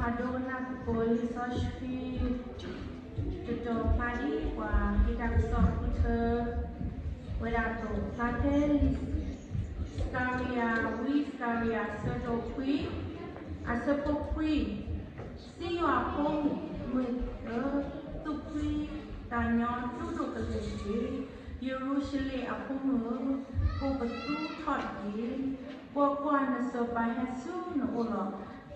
Kadona Polisoshi to do Paddy while he does so put her without Satan, Scaria, we Scaria, Soto Queen, a Sopo Queen. See you at home with her to Queen Danyan to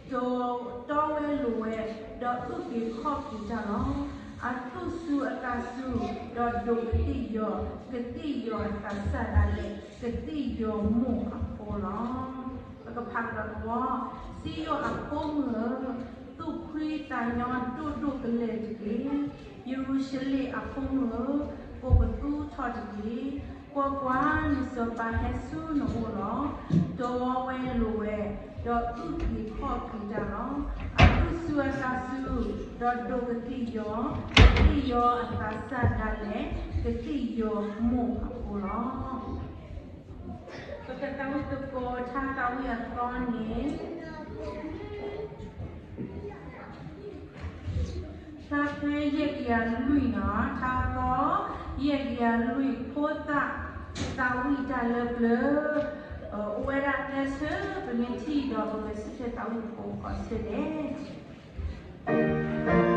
Jerusalem Apong Mơ Cô Bật Tu Thọt Chi Qua Qua Nà Sơ Ba Hẹ Su Nà Ô Lọ တော့တော့ဝဲလိုဝဲတော့သူ့ဒီခော့ကြည့်ကြတော့အထုစုအကစုတော့ဒုတိယောကတိယောသဆရလေကတိယောမုအပေါ်လောကဖတ်တော့စီယောအပေါ်မသူခွေးတန်ယောတုတုကလေးကြီးယေရုရှလင်အပေါ်မကိုဘသူထော်ကြီး kwa kwa ni so pa hesu no lo do we lo we do u ki kho ki da no a tu su a sa su do do ka ti yo ti yo a ta sa da le ka ti yo mo a ko lo so ka ta tu ko cha ta wi a ko ni သာဖေးရက်ရလွိနော်သာတော့ရက်ရလွိဖိုးတာတာဝိတ လဘလအဝရတဲ့ဆပလင်တီတော့ဘယ်စစ်တာဝိကိုကစတဲ့ Okay,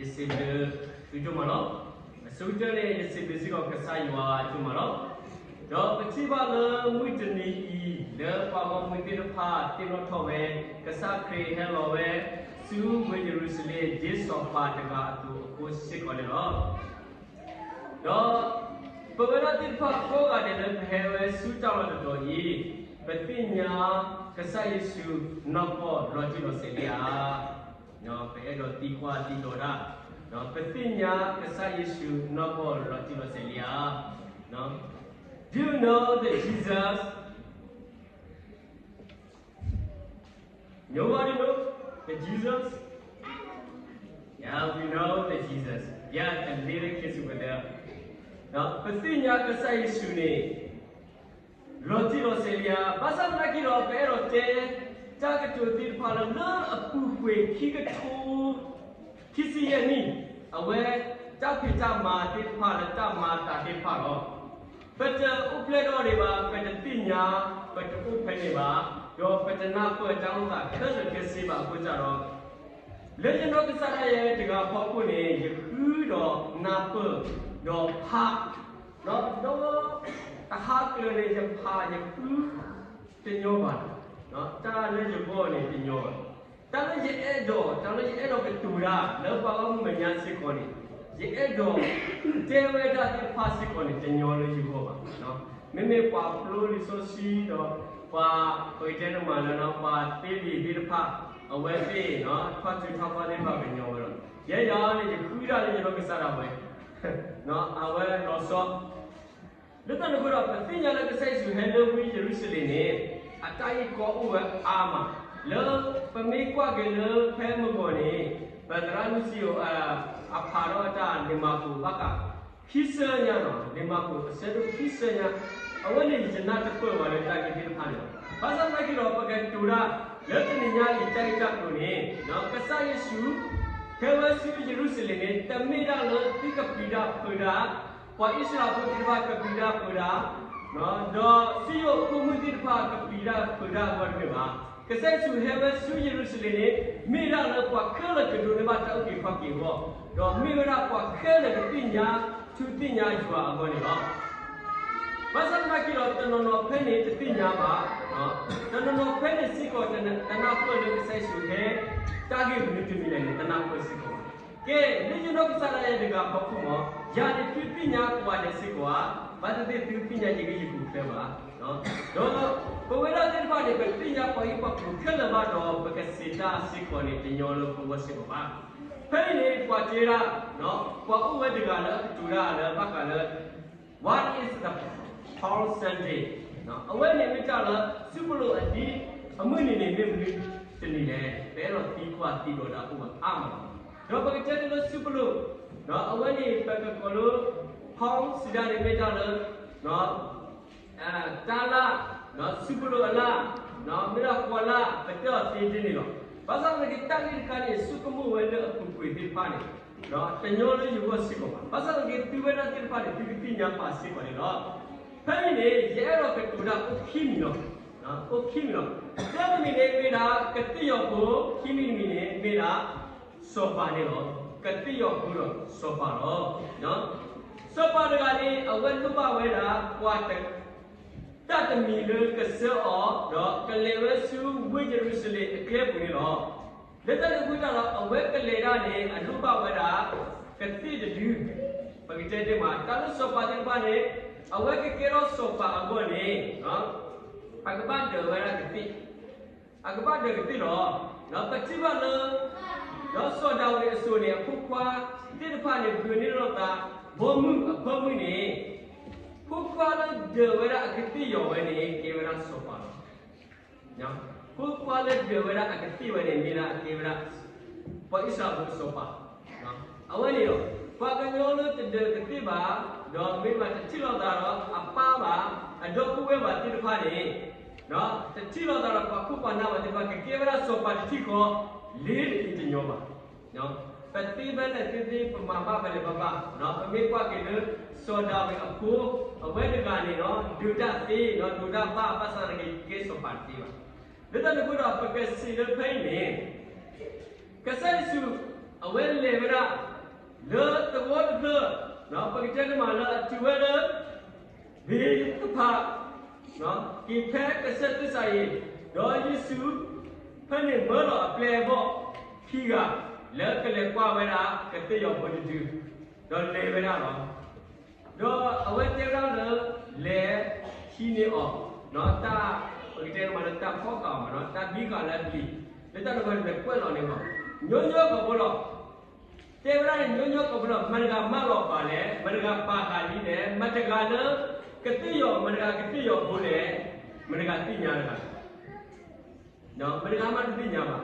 ယစိဘသူတို့မလို့အစိုးရရဲ့ယစိဘစီကောကဆိုင်ဝါသူမလို့တော့ပချိပါလဝိတနီဤလေပါမမွေတိဖာတိလို့ထောဝဲကဆခရီဟဲလောဝဲစူဝေဂျေရုဆလေဂျေ ဆောပါတကအတူကိုစစ်ခေါ်တယ်နော်တော့ပဝရတိဖာကိုကလည်းဖဲဝဲစူတောင်းလို့တော့ဤပတိညာကဆယေစုနောက်ပေါ်လောတိလို့စေလျာနော်ဖဲတော့တီကွာတီတော်တာနော်ပတိညာကဆယေစု နောက်ပေါ်လောတိလို့စေလျာနော် Do you know that Jesus Nobody know that Jesus Now we know that Jesus. Yeah, the lyric is over there. Now, Pathinya Kasai Suni. Roti Roselia, Basam Nakiro Pero Te, Takatu Tirpala, Na Apukwe, Kikatu, Kisiani, Aware, Tapita Ma, Tirpala, Tama, Tirpalo. ပတဥပလက်တော်တွေပါပတတိညာပတဥဖနေပါရောပတနာပွအကြောင်းကခက်ရကစီပါကိုကြတော့လေကျွန်တော်ကစားရရဲ့တကဖောက်ခုနေယခုတော့နာပတော့ဖာတော့တော့တဟာကလေးရဖာယခုတင်ညောပါ နော်တာလည်းရဘောနေတင်ညောတာလည်းရဲ့အဲ့တော့တာလည်းရဲ့အဲ့တော့ကတူရာလောက်ပါမညာစစ်ခေါ်နေဒီအဲ့တော့တေဝဒတိဖာစီကိုနေတင်ညောလို့ယူဖို့ပါနော်မိမိပါဖလိုလီဆိုစီတော့ပါကိုတဲ့နမလနော်ပါတေးပြီးဒီဖာအဝဲပြေနော်ဖတ်ချထောက်ပါလေးပါပဲညောတော့ရဲရလေးခူးရလေးကျွန်တော်ကစားတာပဲနော်အဝဲတော့စောလက်တနကတော့ပသိညာလည်းကဆိုင်စုဟဲလိုဝီယေရုရှလင်နဲ့ အတိုင်းကောဥဝအာမလောပမေကွာကလေးဖဲမပေါ်နေဗဒရာနုစီယအာအဖာရောတာနေမကူဘကခိစညာနော်နေမကူအစတုခိစညာအဝနေဂျနာတကွယ်ဝါလေတာကိတိဖာနေဘာသာမကိရောပကတူရာလက်တနိညာဤတိုက်ကြလို့နေနော်ကဆာယေရှုခေဝဆုယေရုရှလင်နဲ့တမိရလောတိကပိဒါပဒါပွာဣစရာဘုတိဘာကပိဒါပဒါ နော်တော့စီယိုကုမှုတိဖာကပိဒါပဒါဝတ်ပြပါကဆာဆုဟေဝဆုယေရုရှလင်နဲ့မိရလောပွာခဲလကဒုနေမတောက်ကိဖတ်ကိဘောတော့မိရပွာခဲလကပညာသူပညာကျွာအဘောနေတော့ဘာသာမကိရောတနနောဖဲနေတပညာပါနော်တနနောဖဲနေစီကောတနတနာပွလို့ကဆာဆုဟဲတာဂိဘုန်တိမိလည်းတနာပွစီကောကဲလေကျွန်တော်ကစားရတဲ့ကဘခုမောယာတိသူပညာကွာတဲ့စီကွာ ဘာတတိသူပညာကြီးကြီးကိုဖဲပါနော်တော့ဘဝရတဲ့ဘာတွေပဲပညာပေါ်ရပါခုခက်လမတော့ဘကစီတာစီကောနေတင်ရောလို့ဘဝစီပါဖဲနေကွာကျေရာနော်ကွာဥဝဲတကလည်းတူရလည်းဘကလည်း what is the Paul Sunday နော်အဝဲနေမြကြလားစုပလို့အဒီအမွေနေနေမြမလို့တနေလေဘဲတော့တီးကွာတီးတော့တာဥပအာမတော့ဘကကျတဲ့လို့စုပလို့နော်အဝဲနေဘကကလို့ Paul စီဒါနေမြကြလားနော်အဲတာလာနော်စုပလို့အလားနော်မရကွာလာပတော့တီးနေလို့ဘာသာမကြီးတက်လေးကနေစုကမှုဝဲလို့အခုကိုဒီပါနေနော်တညောလေးယူဖို့စီကောဘာသာမကြီးသူဝဲတဲ့ပါနေဒီပညာပါစီကောနေနော်ဖဲနေရဲတော့ကတူတာဥခိမီနော်နော်ဥခိမီနော်ဒါမီနေမေတာကတိယောကိုခိမီမီနေမေတာစောပါနေတော့ကတိယောကိုတော့စောပါတော့နော် စောပါတကလေးအဝဲထုပဝဲတာကွာတက်တတ်မီလကစောတော့ကလေဝဆူဝိဂျရုစလေအကဲပူနေတော့လက်တကူတာတော့အဝဲကလေရနေအထုပဝဲတာကတိတူပကိတဲ့တဲ့မှာတလို့စောပါတဲ့ပါနေ awe ke kero sopa agone no agaba de wera ke ti agaba de ke ti lo no pa chi ba lo no so da we so ne phu kwa ti de pha ne bu ni lo ta bo mu bo mu ni phu kwa lo de wera ke ti yo we ni ke wera sopa no phu kwa lo de wera ke ti we ni mi na ke wera pa isa bu sopa no awe ni lo ဘာကညောလို့တတဲ့တိပါတော့မိမတချီလို့တာတော့အပါပါအတော့ကုဝဲပါတိတဖာနေနော် တချီလို့တာတော့ပခုပနာပါတိပါကကေဝရစောပါတိကိုလေးတိညောပါနော်ပတိဘနဲ့တိတိပမာပါပဲလေပပနော်အမေကွာကေလို့စောဒါဝေအခုအဝဲတကနေနော်ဒုဒတိနော်ဒုဒပါ ပသရကေကေစောပါတိပါလက်တကူတော့ပကစီလဖိနေကဆဲစုအဝဲလေဝရလေတဝတ်ကနော်ပကတဲ့မှာလာချဝဲလေဘေးတဖာနော်ကိဖဲကဆက်တဆိုင်တော့ယေရှုဖနေမလို့အပလေဘောခီကလက်ကလေးကွာဝဲတာကတဲ့ရောက်ပေါ်တူတော့လေဝဲတာတော့တော့အဝဲတဲ့တော့လေခီနေအောင်နော်တာပကတဲ့မှာတာဖောက်ကောင်နော်တာဘီကလည်းပြီးလက်တော့ဘယ်ကွက်လော်နေမှာညွညွကဘောလို့တေဝရညညကဘလမရကမလောပါလေမရကပါကာလီလေမတကလကတိယောမရကကတိယောဘိုးလေမရကတိညာကနော်မရကမတိညာပါ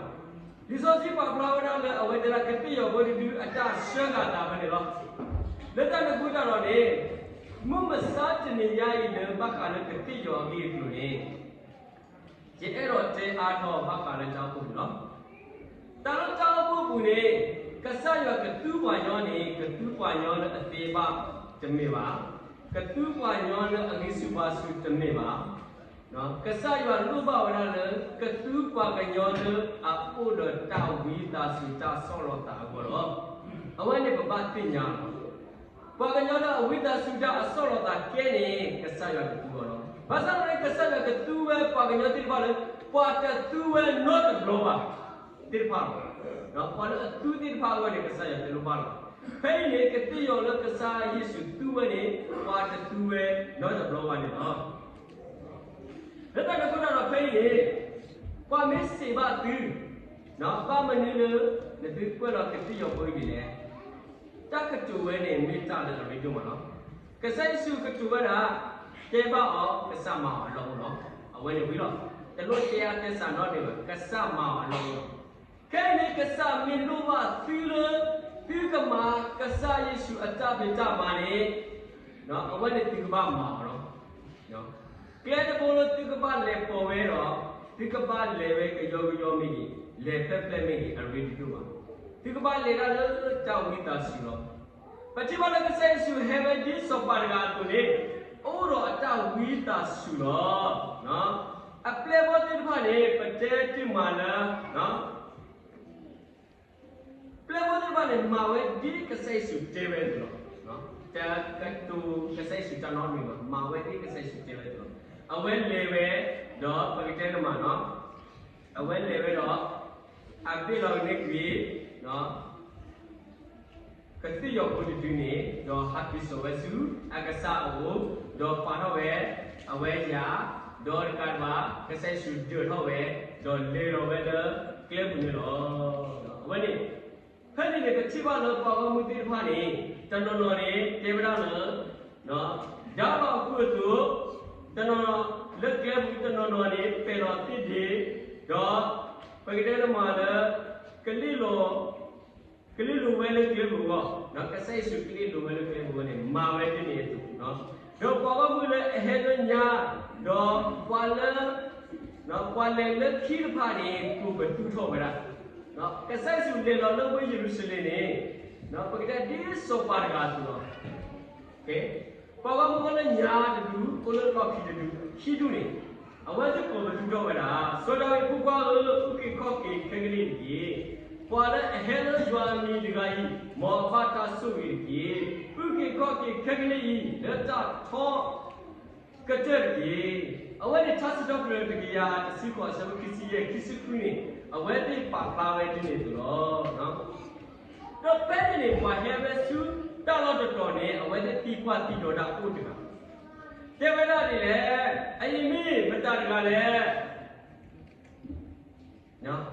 ဒီစောစီပါပလာဝနာလေအဝေဒရာကတိယောဘောဒီဒီအတရှန်ကတာဘယ်နေလို့လက်တနကူကြတော့လေမမစားတနေရည်လေဘခါလေကတိယောဂီကလူနေဒီအဲ့တော့တေအားတော့ဘခါလေကြောက်ဖို့နော်တရကြောက်ဖို့ဘူးနေကဆယောကတူပွားယောနေကတူပွားယောလေအသေးပါတမေပါကတူပွားယောလေအဂိစုပါစုတမေပါ နော်ကဆယလူဘဝရလကတူပကညောလအပုဒတာဝီတာစုတာဆောလတာကောလောအဝနေပပတိညာပကညောလအဝိတာစုတာအဆောလတာကဲနေကဆယကတူကောလောဘာသာရကဆယကတူဝဲပကညောတိပါလေပွာတတူဝဲ not global တိပါနော်ပွာလတူတိပါဝနေကဆယတေလိုပါလောဖိနေကတိယောလကဆာယေစုတူဝဲနေပွာတတူဝဲ not global နေနော် Rất là có đó phải gì? Qua mấy sĩ ba tư nó ba mình đi nữa để tư qua đó cái tiêu bơi gì nè chắc cái chủ ấy này mới trả được rồi chung mà nó cái sai su cái chủ ấy là cái ba ở cái sa màu ở lâu nó ở bên này quý rồi cái lối kia cái sa nó này cái sa màu ở lâu cái này cái sa mình lúc mà tư nữa tư cái mà cái sa Giêsu ở cha bên cha mà này nó ở bên này tư ba màu nó nó ကဲတ ဘောလတိကပါလေပေါ်ဝဲတော့တိကပါလေဝဲကယောယောမိကြီးလေပက်ပက်မိကြီးအရိတူပါတိကပါလေရလကြောင့်မိသားစုတော့ပချိမလကဆဲစုဟေဝဒီစပါရဂါတူလေအိုးတော့အတောက်ဝီတာစုတော့နော်အပလေဘောတိဖာနေပတဲတိမာလာနော်ပလေဘောတိဖာနေမာဝဲဒီကဆဲစုတေဝဲတော့နော်တကတူကဆဲစုတနော်မိမာဝဲဒီကဆဲစုတေဝဲတော့ အဝဲလေပဲတော့ပကတဲ့မှာနော်အဝဲလေပဲတော့အပိလောနေပြီနော်ကတိယောပုဒ်ဒီနေတော့ဟတ်ပိဆိုဝဲစုအကစားအိုတော့ပါတော့ပဲအဝဲညာတော့ကတ်မှာကဆဲစုတွေ့တော့ပဲတော့လေတော့ပဲတော့ကဲဘူးနေတော့အဝဲနေဖက်နေကချိပါလို့ပေါ်မှုတိဖာနေတန်တော်တော်နေတေဗလာလို့နော်ဒါတော့အခုသူ ကျွန်တော်လက်ကဲဘူးကျွန်တော်တို့နေပေတော်တိတိတော့ပကတဲ့မှာလေကလေးလိုကလေးလိုဝဲလေကလေးဘူးကောနော်ကဆိုင်စုကလေးလိုဝဲလေကလေးဘူးနေမာဝဲတိနေ ကောကောကောနဲ့ညာတူကိုလို့တော့ခီတူခီတူနေအဝတ်ကိုမတူတော့မလားဆိုတော့ပူကောလို့ဥကိကောကိခက်ကလေးကြီးပွာလည်းအဟဲလို့ဇွာမီတကကြီးမောဖတာဆုကြီးကြီးဥကိကောကိခက်ကလေးကြီးလက်တာထောကတဲ့ကြီးအဝတ်ချစ်တော့ပြတကရာတစီကောဆမခစီရဲ့ခစီခွင်းအဝတ်ပြပါပါဝဲတင်နေသလိုနော်တော့ပဲနေပွာဟဲပဲဆူ တာတော့တော်နေအဝဲတဲ့တီကွာတီတော်တာဥတကတေဝလာနေလေအရင်မိမတတကလည်းနော်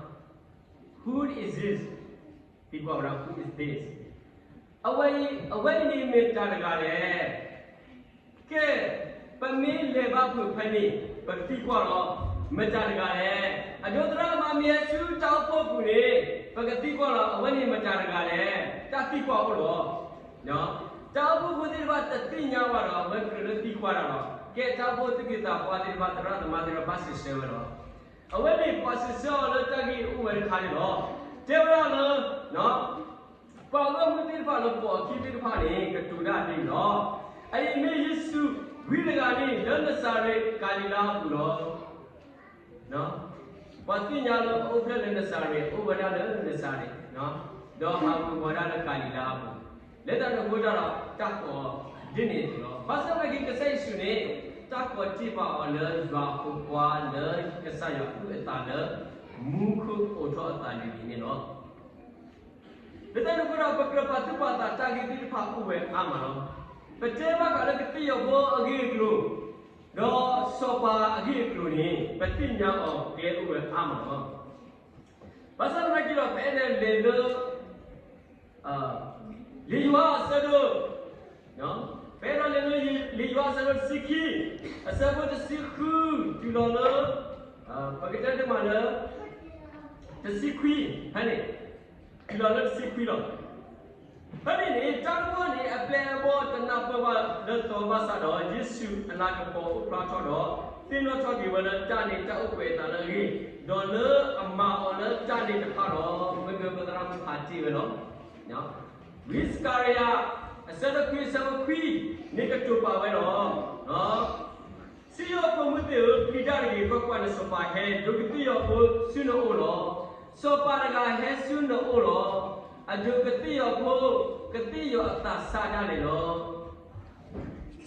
who is this ဒီကွာရာ who is this အဝဲအဝဲနေမတတကလည်းကဲပမင်းလေဘဖဖနေပတိကွာတော့မတတကလည်းအကျိုးတရမမြဲစုတောက်ဖို့ကူနေပကတိကွာတော့အဝဲနေမတတကလည်းတတိကွာဟုတ်တော့ နော်တောက်ဖို့ကူဒီဘာတတိညာဝါတော့ဝဲကရတိကွာတော့ကဲတောက်ဖို့တိကိတာပွားဒီဘာတရသမဒရဘတ်စစ်ဆေဝတော့အဝဲနေပွားစစ်ဆေလို့တကိဥဝဲခါရတော့တေဝရလို့နော်ပေါလို့မတိဖာလို့ပေါ်ခိတိဖာနေကတူရနေတော့အဲ့ဒီမေယေစုဝိရဂာနေလနစာရေကာလီလာဘူးတော့နော်ဘာတိညာလို့ဥပ္ပလနစာရေဥပ္ပဒါလနစာရေနော်တော့ဟာဘူဝဒါလကာလီလာဘူး လက်တော်ကိုကြတော့တက်ပေါ်ဒီနေတော့ဘာသာမကြီးကစိတ်စုနေတက်ပေါ်ကြည့်ပါအောင်လေရွာကိုပွားလေကဆရခုအတာလေမူခုအိုထောအတာနေနေတော့လက်တော်ကိုတော့ပကရပတ်ပါတာတာဂီတိဖာကိုဝဲအာမနော်ပတေမကလည်းတိယောဘောအဂီကလို့တော့စောပါအဂီကလို့နေပတိညာအောင်ကဲဥဝဲအာမနော်ဘာသာမကြီးတော့ပဲလေလေအာ လီဝါဆဒိုနော်ဘယ်တော့လဲလီဝါဆဒိုစီခီအစဘတ်စီခူတူလောလအာပကတဲ့မှာလဲတစီခွီဟဲ့နေဒီလိုလက်စီခွီတော့ဟဲ့နေတောင်းပေါ်နေအပယ်ဘောတနာပဝလက်တော်မဆာတော့ယေရှုအနာကပေါ်ဥပရာထောတော့တင်းတော့ထောဒီဝလတာနေတောက်ွယ်တာလေဒေါ်လာအမအော်လတာနေတခါတော့မမေပဒရာမဖာတီပဲနော်နော် ဝစ်ကာရီယာအစရခွေဆမခွီနေကတူပါပဲနော်နော် Siyo pemute pidar gi pakwan sopa he dogti yo ko suno olo sopa daga he suno olo adogti yo ko kati yo ata sada le lo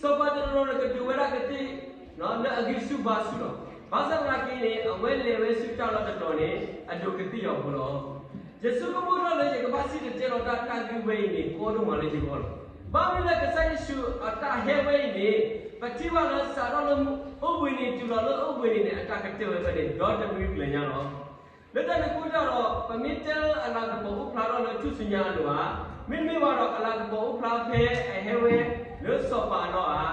sopa de lo ke tu wera kati no na agi su ba su lo basa na ki ne awe le we su ta lo to ne adogti yo ko lo Yesu ko mo lo le ke ba si de te lo ta ta gi we ni ko do ma le ji ko lo ba mi le ke sai su ata he we ni ပတိဝလစာရလမှုဥပ္ပနေတူလာလို့ဥပ္ပနေနဲ့အတကတဲ့ဝဲပဲဒေါ်တမီပြန်ရတော့လက်တဲ့ကိုကြတော့ပမစ်တအလာကဘောဥဖလာတော့လို့သူစညာလို့ဟာမင်းမေကတော့အလာကဘောဥဖလာဖဲအဟဲဝဲလို့စောပါတော့ဟာ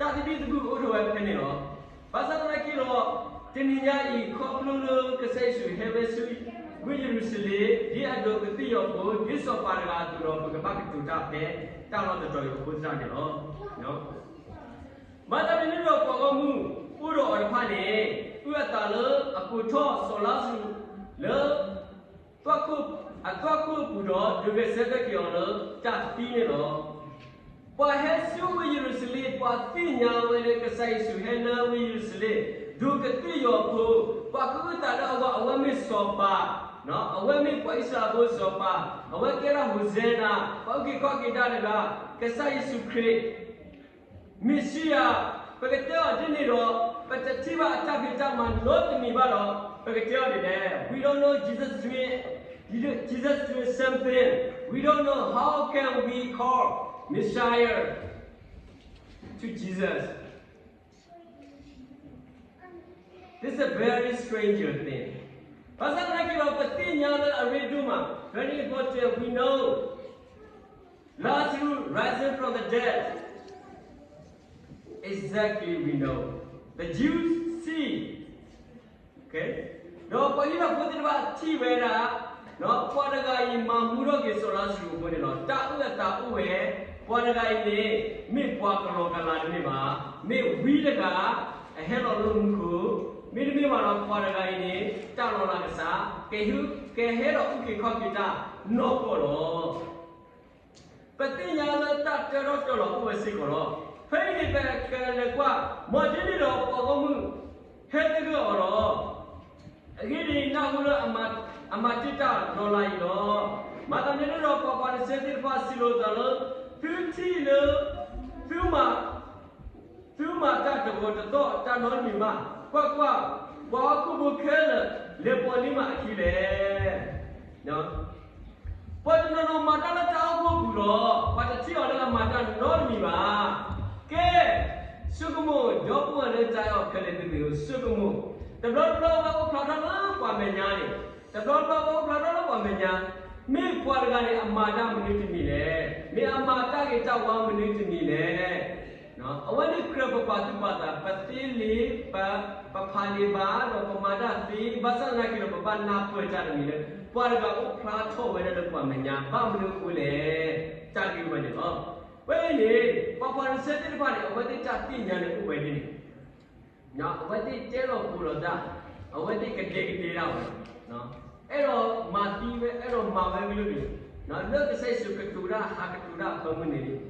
တာတိပိတကူဥတော်ဝဲဖဲနေတော့ဘာသာရ ကီတော့တင်ညာဤခေါပလူလကဆေဆူဟဲဝဲဆူဝိယရုစလေဒီအတော့ကတိယောကိုဒီစောပါရကသူတော်ဘဂဘကတူတာဖဲတောင်းတော့တော်ကိုပုဇာနေတော့နော်မာတမင်းတို့ပေါ်ကောမှုဥရောအရဖာနေဥရတာလအကုထောဆိုလာစုလေတွက်ခုအတွက်ခုပူတော့ဒီဝေစက်ကကျော်လတတ်တီးနေတော့ပွာဟဲဆူဝေယေရုစလေပွာတိညာဝေလေကဆိုင်ဆူဟဲနာဝေယေရုစလေဒုကတိယောကိုပွာကုတာတော့အဝမစ်စောပါ နော်အဝဲမိပွိုက်စာဘိုးစောပါအဝဲကေရာဟူဇေနာပောက်ကိကောကိတာလည်းကဆိုင်စုခရစ် Messiah pagkatyo din nito pagkatiba at kapita man lot ni ba no pagkatyo din eh we don't know Jesus doing Jesus doing something we don't know how can we call Messiah to Jesus this is a very stranger thing very important we know Lazarus rising from the dead exactly we know. The Jews see. Okay? No, pa ina po din ba ti wera. No, pa daga yi ma mu ro ke so la su ko ni no. Ta u ta u we. Pa daga yi ne mi pa ka lo ka la ni ma. Mi wi daga a he lo lu ku. Mi ni mi ma no pa daga yi ne ta lo la ka sa. Ke hu ke he lo u ke kho ki ta no ko lo. Pa ti nya la ta te ro to lo u we si ko lo. ဖိနေပဲကဲကွာမော်ဂျင်းဒီတော့ပေါ်ကောမှုဟဲ့တကောတော့အကြီးဒီနောက်လို့အမအမတိတာနော်လိုက်တော့မတမင်းတော့ပေါ်ပေါ်စက်တိဖာစီလို့တော့သူချီလို့သူမသူမတတ်တော့တော့တနော်ညီမ ကွာကွာဘာကုဘခဲလေပေါ်လီမအခီလေနော်ပေါ်နော်မတလာတောက်ဖို့ဘူးတော့ဘာတချီအောင်လည်းမတနော်ညီမကဲစုကမို့တော့ပွင့်လဲကြောက်ခက်လေတူစုကမို့တဘလဘလဘာကိုဖလာတာကွာမညာနေတဘလဘဘာကိုဖလာတာကွာမညာမေပွားကနေအမာတာမနစ်တမီလေမေအမာတာကေကြောက်ဝါမနစ်တမီလေ နော်အဝနိကရပပတုပတာပတိလီပပဖာလီဘာတော့ပမာဒသီဘသနာကိရပပနာပွေကြတယ်မီလေပွားကဥဖလာထောဝဲတဲ့ကွာမညာဘာမလို့ကိုလေတာကိမနေနော်ဝဲနေပပရစတဲ့ဘာလေအဝတိတတိညာနဲ့ဥပ္ပေနေနော်အဝတိတဲတော့ပူလို့ဒါအဝတိကတိကတိတော့နော်အဲ့တော့မာတီပဲအဲ့တော့မာပဲမလို့ဒီနော်လောကဆိုင်စုကတူရာဟာကတူရာဖမှုနေလေဘာသာနာကတော့ကဆိုင်စုမာမူရဆိုလား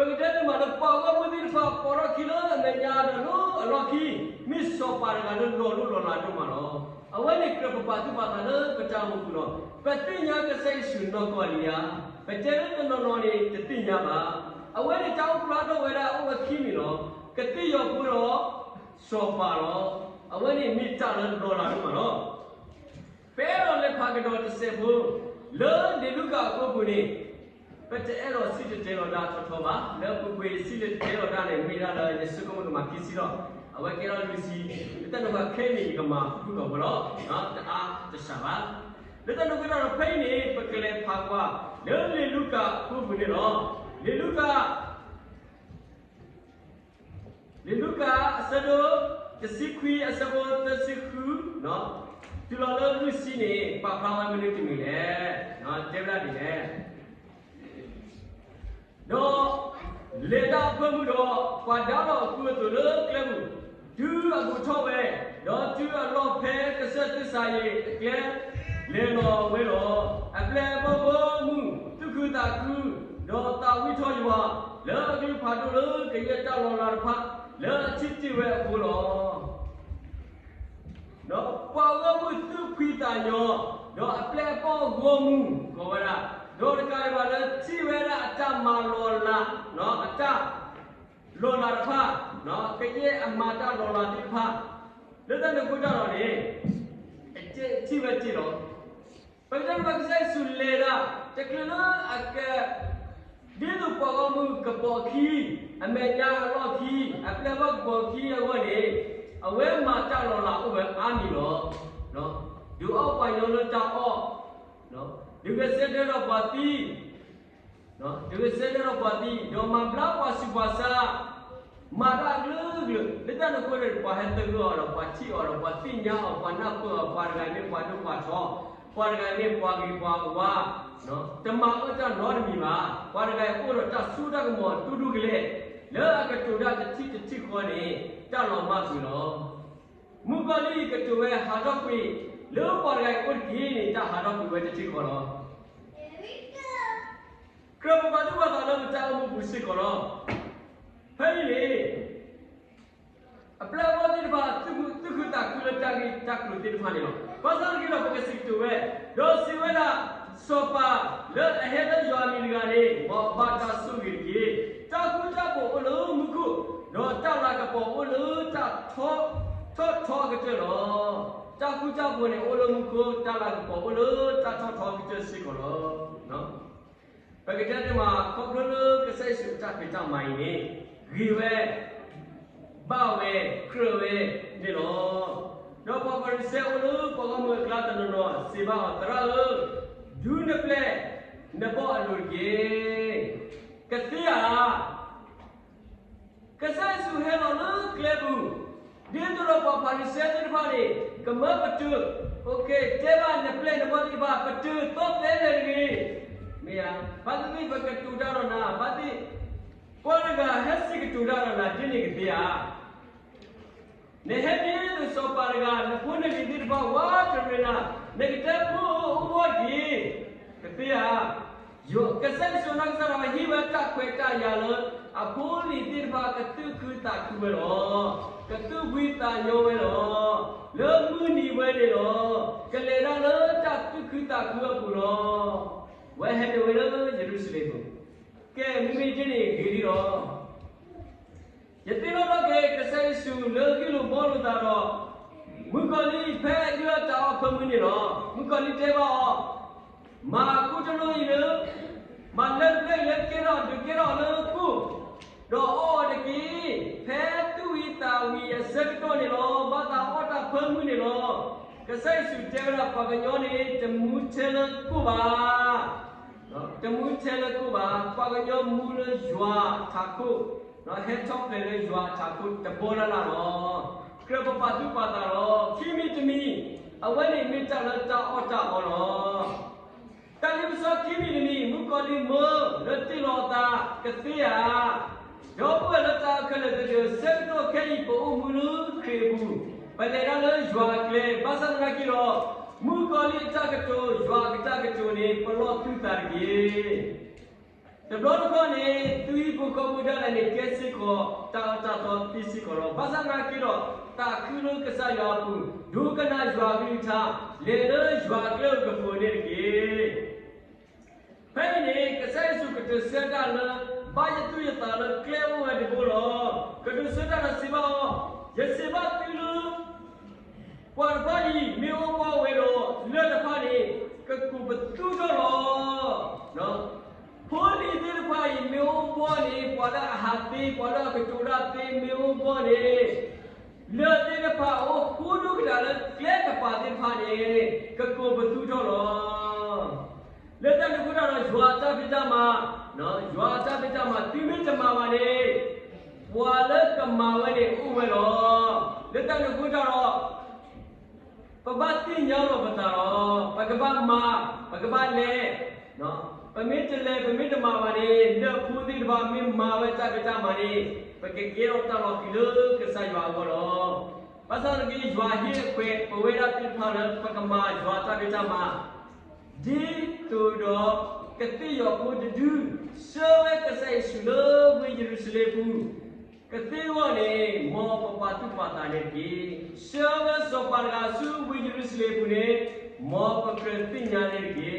ကမပေါ်ကြီးတော့တော့လောကတဲ့စောပါတကားတော့တော့ဝဲခဲတော့ကတိရောပလို့အပလောဒစိခီရောတော့ပကတဲ့မှာတော့ပေါကမဒီဖာပေါ်ရခီလို့မညာတော့အလောကီမစ်စောပါတကားတော့လောလောလာတော့မှာတော့အဝဲနေကပပတူပါတာလည်းပတောင်းဘူးတော့ပတိညာကစိတ်ရှင်တော့ကော အဝဲနေကြောင်းဖလာတော့ဝဲတာအဝဲခီမီနော်ကတိရောပူတော့စောပါတော့အဝဲနေမိတာလည်းလောလာတော့မှာနော်ဖဲတော့လည်းဖာကတော့တစ်စက်ဘူးလောဒီလူကကိုကိုနေဘယ်တဲ့တော့စီတဲ့တော့ဒါတော့တော့ပါလဲပုကွေစီတဲ့တော့ဒါနဲ့မိရလာယေစုကမကမှာကိစီတော့အဝဲကဲလို့စီတဲ့တော့ခဲနေကမှာခုကဘလို့နော်တအားတခြားပါလက်တနကတော့ဖိနေပကလေးဖာကွာလဲလေလူကခုဘူးနေတော့လေလူကလေလူကအစတော့တစီခွေအစဘောတစီခုနော်ဒီလိုလို့လူစီနေပါဖာဝမလို့တင်နေလေနော်တေဗလာဒီလေ တော့လေတာဖွမှုတော့ကွာတော့အခုတို့လကလမှုဒူအခုထောက်ပဲတော့ကျူအလောဖဲကဆက်သစ္စာရဲ့အကဲလေလောဝဲလောအပလေဘောဘောမှုတုခုတာခုတော့တာဝိထောယဝလောဒီဖာတို့လကရတလောလာဖာလောချစ်ချစ်ဝဲအခုလောတော့ပွာဝမှုတုခိတာယောတော့အပလေဘောဂောမှုကောဝရာ တို့တကယ်ပါလဲချိဝဲရအတမလောလာနော်အတလောလာဖာနော်ကရဲ့အမတာလောလာတိဖာလက်တဲ့ကိုကြတော့လေအကျချိဝဲကြည့်တော့ပဒံဘက်ဆိုင်ဆူလေရာတကလအကဒီလိုပေါ်ကမှုကပေါ်ခီအမေညာလောခီအပလဘပေါ်ခီအဝနေအဝဲမှာတလောလာဥပအာမီတော့နော်ဒူအောက်ပိုင်လုံးတော့အော့နော်ဒီကစက်တော့ပါတီနော်ဒီကစက်တော့ပါတီတော့မဘလာပါစီပါစာမာတာဂလူဂလူလက်တနကိုရပါဟတဲ့ကောတော့ပါချီအော်ပါတိညာအော်ပါနာ ကောပါရဂိုင်နေပါတော့ပါတော့ပါရဂိုင်နေပါဂီပါဝါနော်တမအတနော်မီပါပါရဂိုင်ကိုတော့တဆူတကမောတူတူကလေးလဲအကတူဒတတိတတိခေါ်နေတလောမပြီနော်မူကလီကတူဝဲဟာတော့ပြီ လောပါရဂိုင်ကိုဒီနေတာဟာတော့ပြီဝဲတတိခေါ်တော့ကရမဘာဒူဘာသာလမတာမှုဘူးစစ်ကောတော့ဟဲ့လေအပလာဝတိဘာသူကသူကတာကုလတာကီတာကုတိဖာနေတော့ဘာသာကီတော့ပကစစ်တူဝဲဒေါ်စီဝဲလာစောပါလဲအဟဲဒယွာမီလကနေဘောဘာတာဆုဂီကြီးတာကုတာပေါ်အလုံးမခုတော့တောက်လာကပေါ်အလုံးတာထောထောထောကကြတော့ တာကုတာပေါ်နေအလုံးမခုတောက်လာကပေါ်အလုံးတာထောထောကကြစစ်ကောတော့နော်ပကတဲ့မှာကောပလကဆိုင်စုတာပိတမိုင်းနေဂီဝဲဘာဝဲခရဝဲဒီလိုတော့ပပရစေအလူပကမကလာတနောစေဘာတရာဒူနပလက်နဘောအလူကြီးကတိယာကဆိုင်စုဟဲလောလကလေဘူး Dia turut lah buat parisian tu di bali. Kema pecu. Okey, cera nyeple nama di bawah pecu. Tuk tenen ni. Mia, pada ni bagai tu daro na. Pada keluarga hasil ke tu na. Jadi ke dia. Nah, ni tu so parga. Nampun ni di bawah wah cerita. Nek tepu buat di. Kepiah. Yo, kesan sunang sarawak hiwa tak kueta yalah. Ta kwe ta ya lo a pu ni dir ba ka tu ku ta ku we lo ka tu wi ta yo we lo lo mu ni we de lo ka le ra lo ta tu ku ta ku pu lo ဝဲဟဲ့ဝဲလို့ယေရုရှလင်ကိုကဲမိမိချင်းနေဂီရီတော့ယတိလောတော့ကဲကဆဲဆူလောကီလိုဘောလို့တာတော့မုကလီဖဲရတာဖမနေတော့မုကလီတဲပါမာကုတလို့ရမလက်လက်လက်ကေတော့ဒီကေတော့လို့ကု တော့အော်တကီဖဲတူဝီတာဝီအစက်တော့နေတော့ဘာသာအော်တာဖမနေတော့ကဆဲဆူတဲရပါကညောနေတမူချဲလကုပါနော်တမူးချဲလကုပါပါကညောမူလရွာသာခုနော်ဟက်ချော့လေလေရွာသာခုတဘောလာလာနော်ကရပပတုပါတာရောခိမီတမီအဝဲနေမိတလာတာအော်တာအော်နော်တန်လီဆောခိမီနမီမူကောလီမောရတိလောတာကတိယာ ရောပွလတာခလတဲ့ဆက်တော့ခဲဤပိုမူလူခေဘူးပလေရလရွာကလေဘာသာနာကီရောမူကောလီတကတိုရွာကတကတိုနေပလောသူတာကြီးတဘလောကောနေသူဤပုကောမူဒလာနေကဲစစ်ကိုတာတာတော့ပစ္စည်းကိုရောဘာ သာနာကီရောတာခုလုံးကစားရွာဘူးဒုကနာရွာပြီးသားလေလရွာကလေကဖိုနေကြီးဖဲနေကစားစုကတစတာလဘာယသူယတာလကလေဝဲဒီဘောလောကတစတာလစီဘာယစီဘာတီလူကွာပါလီမေဝဘဝေရောလက်တဖာနေကကုပတူတော့နော်ဖိုလီပွာလာဟာတေပွာလာကတူရာတေမေဝဘောနေလေတေကပါအိုခုဒုကဒါလကလေကပါတေဖာနေကကိုဘသူတော့ လောလက်တန်ကူတော့ရွာချပိတမနော်ရွာချပိတမတိမင်းတမပါနေပွာလကမာဝနေဥဝဲလောလက်တန်ကူတော့ပပတိညောတော့ပတာရောပကပမပကပလေနော်ပမစ်တလေပမစ်တမပါနေလက်ဖူးတိတပါမင်းမာဝဲချပိတမနေပကကေရောတော့ကီလိုကဆာရွာကောလော pasal lagi jua hi kwe peweda tin phana pakama jua ta beta ma di tu do keti yo ko du sewe kesai sulo wi jerusalem pu keti wo ne mo pa pa tu pa ta ne ki sewe so par ga su wi jerusalem pu ne mo pa kreti nya ne ki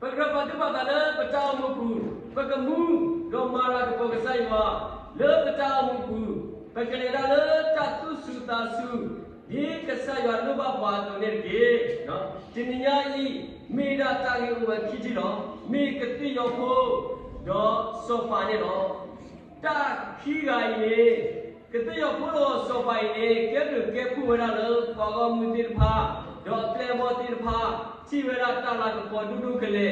Pagka pati pata le pecah muku, pagka mu do mara ke pagka sai wa le pecah muku, pagka le da le catu su ta su, di kesai wa lu ba ba to ne ke, no, jininya i mi da ta ki u ki ji no, mi ke ti yo ko do so pa ne no, ta ki ga i ne, ke ti yo ဆရွာလူပပါတော်နေကေနော်တင်ညာဤမေတာတာကေဝခိကြည့်တော့မေကတိရောဖို့တော့ဆောပါနေတော့တာခိရာယေကတိရောဖို့တော့ဆောပါနေကဲလူကဲခုဝရလောပါကမူတိဖာတော့တလေဘောတိဖာချီဝရတာလာကပေါ်ဒုဒုကလေ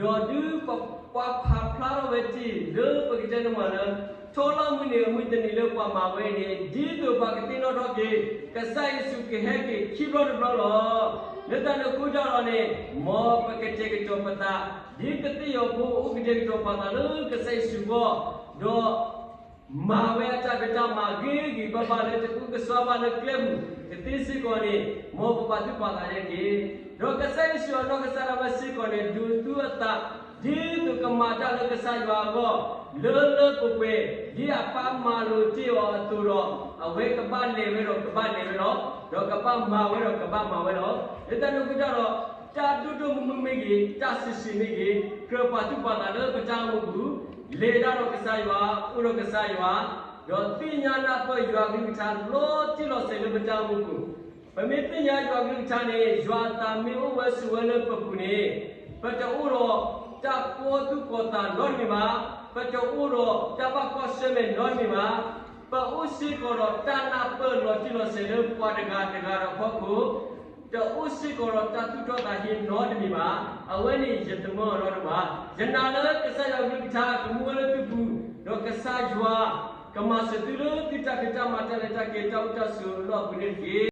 တော့ဒုပပဖာဖလာရဝတိလေပကတဲ့မှာနော် ထိုလောမနေမှုတနေလောပမာဝဲနေဒီသူဘကတိနောတော့ကေကဆိုင်စုကဟဲကေခိဘရဘလောလက်တနကိုကြတော့နေမောပကတိကတောပတာဒီကတိယောကိုဥကတိကတောပတာလောကဆိုင်စုဘောတော့မာဝဲတာဗတာမာဂေဂီဘဘလက်တကုကဆောဘလက်ကလမှုကတိစီကောနေမောပပတိပါလာရဲ့ကေတော့ကဆိုင်စုရောတော့ကဆရာမစီကောနေဒူတူအတာ ဒီသူကမာတာလကဆိုင်ဝါဘောလောလပုပေဒီအပမာလူတီဝါသူရောအဝေကပတ်လေဝဲတော့ကပတ်လေဝဲတော့တော့ကပတ်မာဝဲတော့ကပတ်မာဝဲတော့ဒီတလူကကြတော့တာတုတုမမေကြီးတာစစီနေကြီးကပတုပနာလောကကြမှုဘူးလေတာတော့ကဆိုင်ဝါဥရောကဆိုင်ဝါတော့တိညာနာပေါ်ရွာကိမချာလောတိလောဆေလောကကြမှုဘူးပမေတိညာရွာကိမချာနေရွာတာမေဝဆဝလပပုနေပတူရော တာပေါ်တုကောတာလောမီမာပတောရောတာဘကောဆေမေလောမီမာပဥစီကောတော့တာနာပေါ်လောတိလောစေလေပွားတကားတကားတော့ဖောက်ကိုတော့ဥစိကောတော့တတုတော့တာဟင်းနောတမီပါအဝဲနေရတမောတော့မှာယနာလကဆယောကိတာကမူဝလတုဘူးတော့ကဆာဂျွာကမစတူလတိတကတမတလက်တကေတောက်တဆူလောပုနေကေ